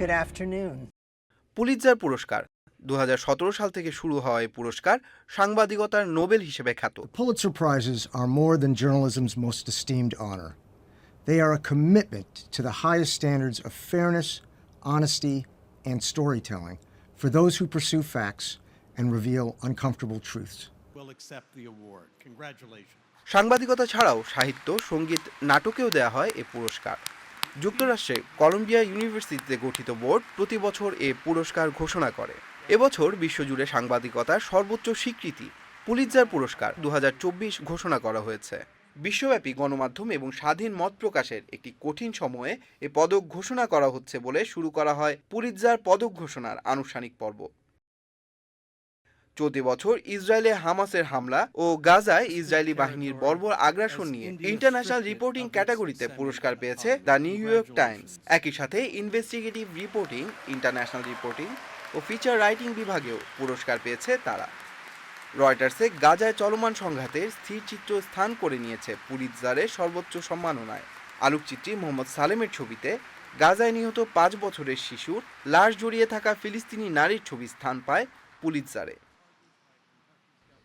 Good afternoon. Pulitzer পুরস্কার দু হাজার সতেরো সাল থেকে শুরু হওয়া এই পুরস্কার সাংবাদিকতার নোবেল হিসেবে খ্যাত Pulitzer Prizes are more than journalism's most esteemed honor. They are a commitment to the highest standards of fairness, honesty, and storytelling for those who pursue facts and reveal uncomfortable truths. will accept the award. Congratulations. সাংবাদিকতা ছাড়াও সাহিত্য সংগীত নাটকেও দেওয়া হয় এ পুরস্কার যুক্তরাষ্ট্রে Colombia ইউনিভার্সিটিতে গঠিত বোর্ড প্রতি বছর এ পুরস্কার ঘোষণা করে। এবছর বিশ্বজুড়ে সাংবাদিকতার সর্বোচ্চ স্বীকৃতি পুলিৎজার পুরস্কার দু হাজার চব্বিশ ঘোষণা করা হয়েছে। বিশ্বব্যাপী গণমাধ্যম এবং স্বাধীন মত প্রকাশের একটি কঠিন সময়ে এ পদক ঘোষণা করা হচ্ছে বলে শুরু করা হয় পুলিৎজার পদক ঘোষণার আনুষ্ঠানিক পর্ব। চলতি বছর ইসরায়েলে হামাসের হামলা ও গাজায় ইসরায়েলি বাহিনীর বর্বর আগ্রাসন নিয়ে ইন্টারন্যাশনাল রিপোর্টিং ক্যাটাগরিতে পুরস্কার পেয়েছে দ্য নিউ ইয়র্ক টাইমস। একই সাথে ইনভেস্টিগেটিভ রিপোর্টিং, ইন্টারন্যাশনাল রিপোর্টিং ও ফিচার রাইটিং বিভাগেও পুরস্কার পেয়েছে তারা। রয়টার্সে গাজায় চলমান সংঘাতের স্থির চিত্র স্থান করে নিয়েছে পুলিৎজারের সর্বোচ্চ সম্মাননায়। আলোকচিত্রী মোহাম্মদ সালেমের ছবিতে গাজায় নিহত পাঁচ বছরের শিশুর লাশ জড়িয়ে থাকা ফিলিস্তিনি নারীর ছবি স্থান পায় পুলিৎজারে।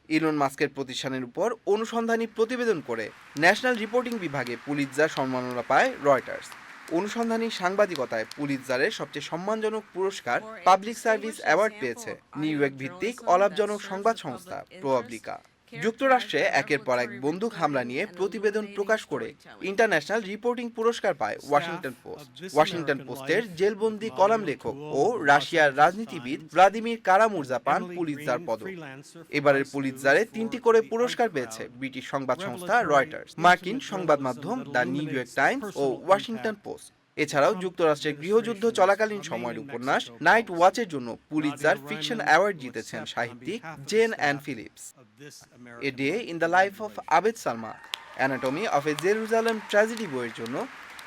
ইলন মাস্কের প্রতিষ্ঠানের উপর অনুসন্ধানী প্রতিবেদন করে ন্যাশনাল রিপোর্টিং বিভাগে পুলিৎজার সম্মাননা পায় রয়টার্স। অনুসন্ধানী সাংবাদিকতায় পুলিৎজারের সবচেয়ে সম্মানজনক পুরস্কার পাবলিক সার্ভিস অ্যাওয়ার্ড পেয়েছে নিউ ইয়র্ক ভিত্তিক অলাভজনক সংবাদ সংস্থা প্রবাবলিকা যুক্তরাষ্ট্রে একের পর এক বন্দুক হামলা নিয়ে প্রতিবেদন প্রকাশ করে ইন্টারন্যাশনাল রিপোর্টিং পুরস্কার পায় ওয়াশিংটন পোস্ট। ওয়াশিংটন পোস্টের জেলবন্দি কলাম লেখক ও রাশিয়ার রাজনীতিবিদ ভ্লাদিমির কারামুর্জা পান পুলিৎজার পদক এবারের পুলিৎজারে তিনটি করে পুরস্কার পেয়েছে ব্রিটিশ সংবাদ সংস্থা রয়টার্স। মার্কিন সংবাদ মাধ্যম দ্য নিউ ইয়র্ক টাইমস ও ওয়াশিংটন পোস্ট। এছাড়াও যুক্তরাষ্ট্রের গৃহযুদ্ধ চলাকালীন সময়ের উপন্যাস নাইট ওয়াচের জন্য পুলিৎজার ফিকশন অ্যাওয়ার্ড জিতেছেন সাহিত্যিক Jayne Anne Phillips. A day in the life of Abed Salama anatomy of a Jerusalem tragedy বইয়ের জন্য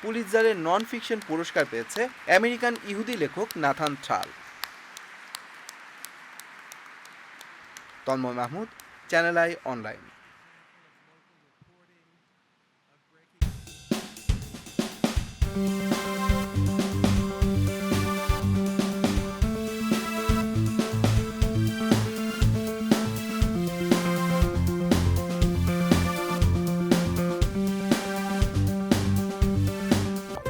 পুলিৎজারের নন ফিকশন পুরস্কার পেয়েছে আমেরিকান ইহুদি লেখক Nathan Thrall Tanmoy Mahmud, channel I online.